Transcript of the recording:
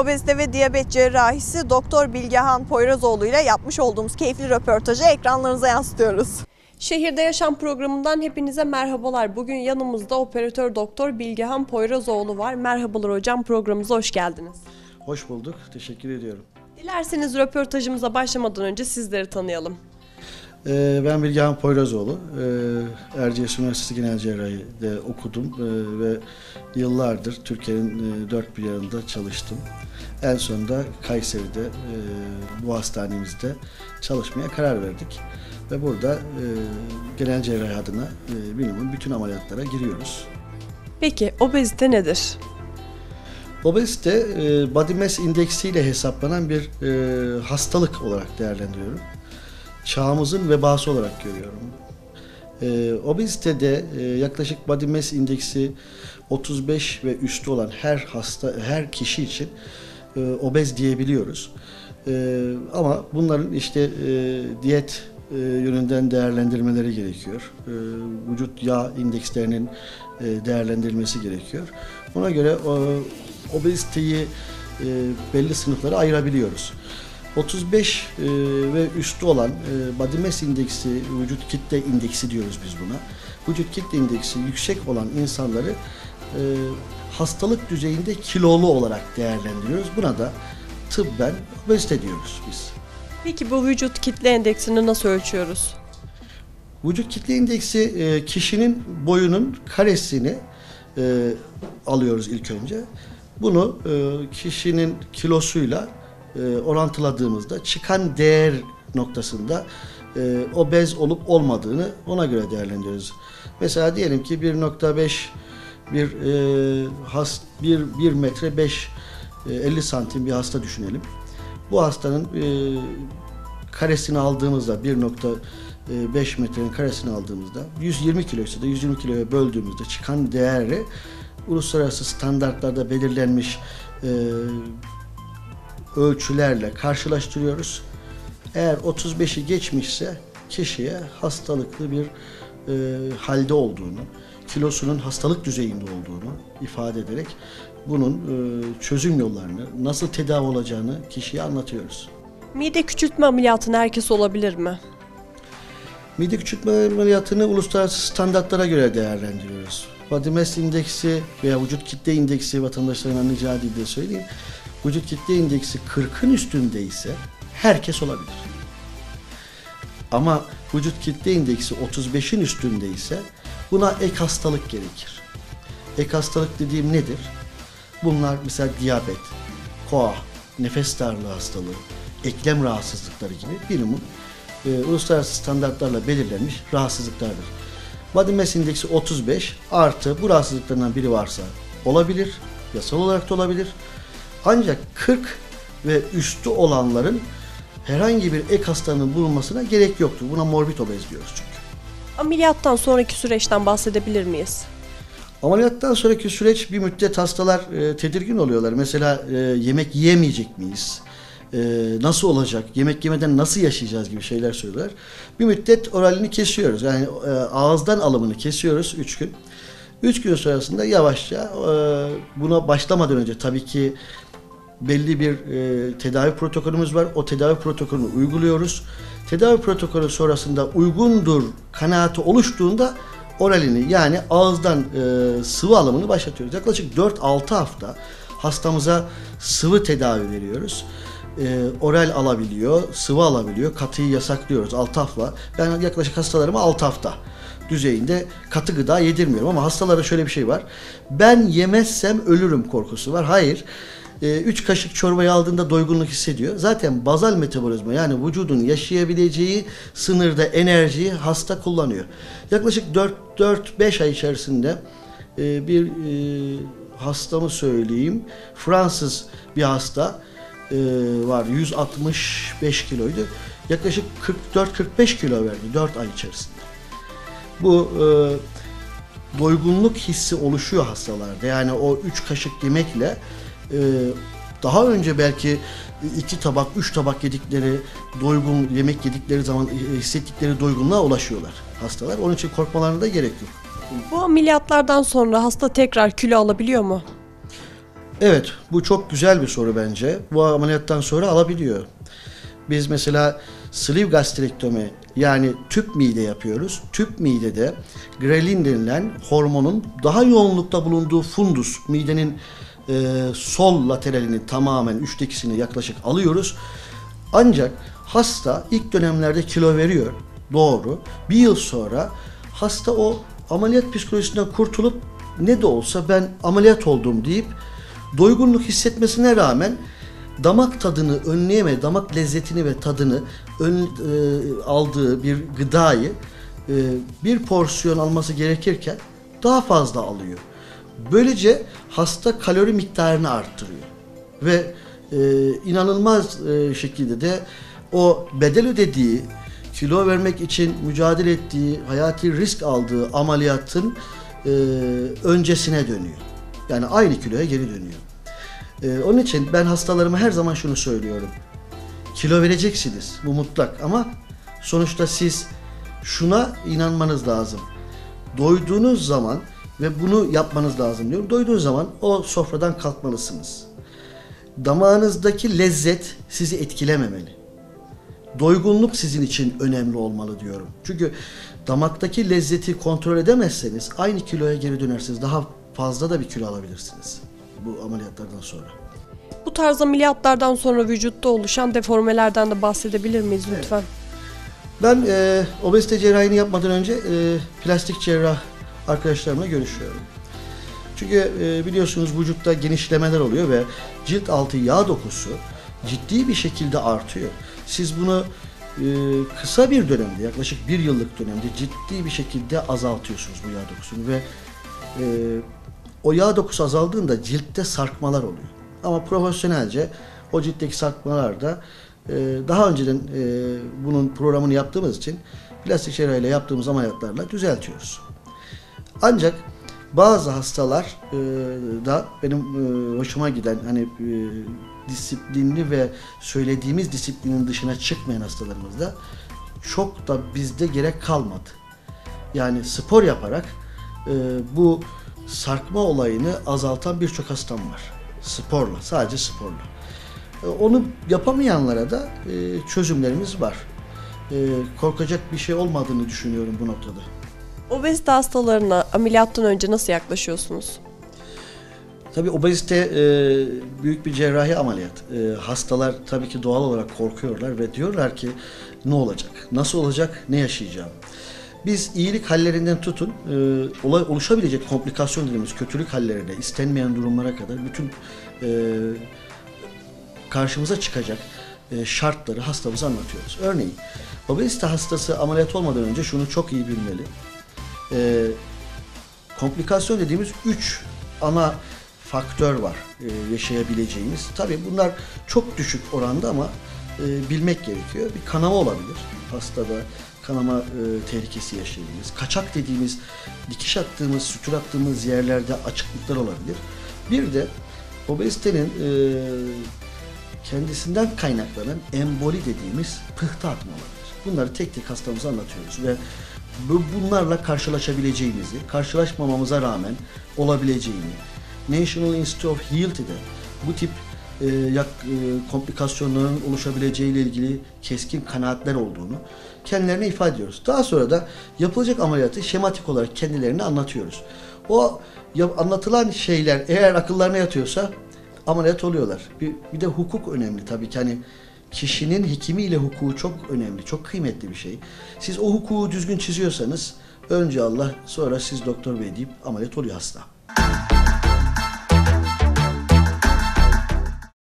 Obezite ve diyabet cerrahisi Doktor Bilgehan Poyrazoğlu ile yapmış olduğumuz keyifli röportajı ekranlarınıza yansıtıyoruz. Şehirde Yaşam programından hepinize merhabalar. Bugün yanımızda operatör doktor Bilgehan Poyrazoğlu var. Merhabalar hocam programımıza hoş geldiniz. Hoş bulduk. Teşekkür ediyorum. Dilerseniz röportajımıza başlamadan önce sizleri tanıyalım. Ee, ben Bilgehan Poyrazoğlu. Ee, Erciyes Üniversitesi Genel Cerrahi'de okudum ee, ve yıllardır Türkiye'nin e, dört bir yanında çalıştım. En sonunda Kayseri'de e, bu hastanemizde çalışmaya karar verdik. Ve burada e, genel cerrahi adına e, minimum bütün ameliyatlara giriyoruz. Peki obezite nedir? Obezite e, body mass indeksiyle hesaplanan bir e, hastalık olarak değerlendiriyorum. Çağımızın vebası olarak görüyorum. E, obezitede e, yaklaşık body mass indeksi 35 ve üstü olan her hasta her kişi için e, obez diyebiliyoruz. E, ama bunların işte e, diyet e, yönünden değerlendirmeleri gerekiyor. E, vücut yağ indekslerinin e, değerlendirilmesi gerekiyor. Ona göre o, obeziteyi e, belli sınıflara ayırabiliyoruz. 35 e, ve üstü olan e, body mass indeksi, vücut kitle indeksi diyoruz biz buna. Vücut kitle indeksi yüksek olan insanları e, hastalık düzeyinde kilolu olarak değerlendiriyoruz. Buna da tıbben obezite diyoruz biz. Peki bu vücut kitle endeksini nasıl ölçüyoruz? Vücut kitle indeksi e, kişinin boyunun karesini e, alıyoruz ilk önce. Bunu e, kişinin kilosuyla e, orantıladığımızda çıkan değer noktasında e, obez olup olmadığını ona göre değerlendiriyoruz. Mesela diyelim ki 1.5 bir e, has 1 1 metre 5 e, 50 santim bir hasta düşünelim. Bu hastanın e, karesini aldığımızda 1.5 metrenin karesini aldığımızda 120 kiloysa da 120 kiloya böldüğümüzde çıkan değeri uluslararası standartlarda belirlenmiş e, ölçülerle karşılaştırıyoruz. Eğer 35'i geçmişse kişiye hastalıklı bir e, halde olduğunu, kilosunun hastalık düzeyinde olduğunu ifade ederek bunun e, çözüm yollarını, nasıl tedavi olacağını kişiye anlatıyoruz. Mide küçültme ameliyatını herkes olabilir mi? Mide küçültme ameliyatını uluslararası standartlara göre değerlendiriyoruz. Body mass indeksi veya vücut kitle indeksi vatandaşların anlayacağı dilde söyleyeyim. Vücut kitle indeksi 40'ın üstünde ise herkes olabilir. Ama vücut kitle indeksi 35'in üstünde ise buna ek hastalık gerekir. Ek hastalık dediğim nedir? Bunlar mesela diyabet, koa, nefes darlığı hastalığı, eklem rahatsızlıkları gibi minimum e, uluslararası standartlarla belirlenmiş rahatsızlıklardır. Body mass indeksi 35 artı bu rahatsızlıklardan biri varsa olabilir, yasal olarak da olabilir. Ancak 40 ve üstü olanların herhangi bir ek hastalığının bulunmasına gerek yoktur. Buna morbid obez diyoruz çünkü. Ameliyattan sonraki süreçten bahsedebilir miyiz? Ameliyattan sonraki süreç bir müddet hastalar e, tedirgin oluyorlar. Mesela e, yemek yiyemeyecek miyiz? E, nasıl olacak? Yemek yemeden nasıl yaşayacağız gibi şeyler söylüyorlar. Bir müddet oralini kesiyoruz. Yani e, ağızdan alımını kesiyoruz 3 gün. 3 gün sonrasında yavaşça e, buna başlamadan önce tabii ki belli bir e, tedavi protokolümüz var. O tedavi protokolünü uyguluyoruz. Tedavi protokolü sonrasında uygundur kanaati oluştuğunda oralini yani ağızdan e, sıvı alımını başlatıyoruz. Yaklaşık 4-6 hafta hastamıza sıvı tedavi veriyoruz. E, oral alabiliyor, sıvı alabiliyor. Katıyı yasaklıyoruz 6 hafta. Ben yaklaşık hastalarıma 6 hafta düzeyinde katı gıda yedirmiyorum ama hastalara şöyle bir şey var. Ben yemezsem ölürüm korkusu var. Hayır. 3 kaşık çorbayı aldığında doygunluk hissediyor. Zaten bazal metabolizma yani vücudun yaşayabileceği sınırda enerjiyi hasta kullanıyor. Yaklaşık 4-5 ay içerisinde e, bir e, hastamı söyleyeyim. Fransız bir hasta e, var. 165 kiloydu. Yaklaşık 44-45 kilo verdi 4 ay içerisinde. Bu doygunluk hissi oluşuyor hastalarda. Yani o 3 kaşık yemekle e, daha önce belki iki tabak, üç tabak yedikleri doygun yemek yedikleri zaman hissettikleri doygunluğa ulaşıyorlar hastalar. Onun için korkmalarına da gerek yok. Bu ameliyatlardan sonra hasta tekrar kilo alabiliyor mu? Evet, bu çok güzel bir soru bence. Bu ameliyattan sonra alabiliyor. Biz mesela sleeve gastrektomi yani tüp mide yapıyoruz. Tüp midede grelin denilen hormonun daha yoğunlukta bulunduğu fundus, midenin e, sol lateralini tamamen üçte ikisini yaklaşık alıyoruz. Ancak hasta ilk dönemlerde kilo veriyor. Doğru. Bir yıl sonra hasta o ameliyat psikolojisinden kurtulup ne de olsa ben ameliyat oldum deyip doygunluk hissetmesine rağmen damak tadını önleyeme, damak lezzetini ve tadını ön, e, aldığı bir gıdayı e, bir porsiyon alması gerekirken daha fazla alıyor. Böylece hasta kalori miktarını arttırıyor ve e, inanılmaz e, şekilde de o bedel ödediği, kilo vermek için mücadele ettiği, hayati risk aldığı ameliyatın e, öncesine dönüyor. Yani aynı kiloya geri dönüyor. E, onun için ben hastalarıma her zaman şunu söylüyorum. Kilo vereceksiniz, bu mutlak ama sonuçta siz şuna inanmanız lazım. Doyduğunuz zaman ve bunu yapmanız lazım diyorum. Doyduğunuz zaman o sofradan kalkmalısınız damağınızdaki lezzet sizi etkilememeli. Doygunluk sizin için önemli olmalı diyorum. Çünkü damaktaki lezzeti kontrol edemezseniz aynı kiloya geri dönersiniz. Daha fazla da bir kilo alabilirsiniz bu ameliyatlardan sonra. Bu tarz ameliyatlardan sonra vücutta oluşan deformelerden de bahsedebilir miyiz lütfen? Ben e, obezite cerrahini yapmadan önce e, plastik cerrah arkadaşlarımla görüşüyorum. Çünkü e, biliyorsunuz vücutta genişlemeler oluyor ve cilt altı yağ dokusu ciddi bir şekilde artıyor. Siz bunu e, kısa bir dönemde yaklaşık bir yıllık dönemde ciddi bir şekilde azaltıyorsunuz bu yağ dokusunu ve e, o yağ dokusu azaldığında ciltte sarkmalar oluyor. Ama profesyonelce o ciltteki sarkmalar da daha önceden bunun programını yaptığımız için plastik cerrahiyle yaptığımız ameliyatlarla düzeltiyoruz. Ancak bazı hastalar e, da benim e, hoşuma giden hani e, disiplinli ve söylediğimiz disiplinin dışına çıkmayan hastalarımızda çok da bizde gerek kalmadı. Yani spor yaparak e, bu sarkma olayını azaltan birçok hastam var. Sporla, sadece sporla. E, onu yapamayanlara da e, çözümlerimiz var. E, korkacak bir şey olmadığını düşünüyorum bu noktada. Obezite hastalarına ameliyattan önce nasıl yaklaşıyorsunuz? Tabii obezite e, büyük bir cerrahi ameliyat. E, hastalar tabii ki doğal olarak korkuyorlar ve diyorlar ki ne olacak, nasıl olacak, ne yaşayacağım. Biz iyilik hallerinden tutun, e, oluşabilecek komplikasyon dediğimiz kötülük hallerine, istenmeyen durumlara kadar bütün e, karşımıza çıkacak e, şartları hastamıza anlatıyoruz. Örneğin obezite hastası ameliyat olmadan önce şunu çok iyi bilmeli. E, komplikasyon dediğimiz üç ana faktör var e, yaşayabileceğimiz. Tabii bunlar çok düşük oranda ama e, bilmek gerekiyor. Bir kanama olabilir. Hastada kanama e, tehlikesi yaşayabiliriz. Kaçak dediğimiz dikiş attığımız, sütür attığımız yerlerde açıklıklar olabilir. Bir de obezitenin e, kendisinden kaynaklanan emboli dediğimiz pıhtı atma olabilir. Bunları tek tek hastamıza anlatıyoruz ve bunlarla karşılaşabileceğimizi, karşılaşmamamıza rağmen olabileceğini, National Institute of Health'de bu tip e, yak, e, komplikasyonların oluşabileceği ile ilgili keskin kanaatler olduğunu kendilerine ifade ediyoruz. Daha sonra da yapılacak ameliyatı şematik olarak kendilerine anlatıyoruz. O anlatılan şeyler eğer akıllarına yatıyorsa ameliyat oluyorlar. Bir, bir de hukuk önemli tabii ki hani kişinin hekimiyle hukuku çok önemli, çok kıymetli bir şey. Siz o hukuku düzgün çiziyorsanız önce Allah sonra siz doktor bey deyip ameliyat oluyor hasta.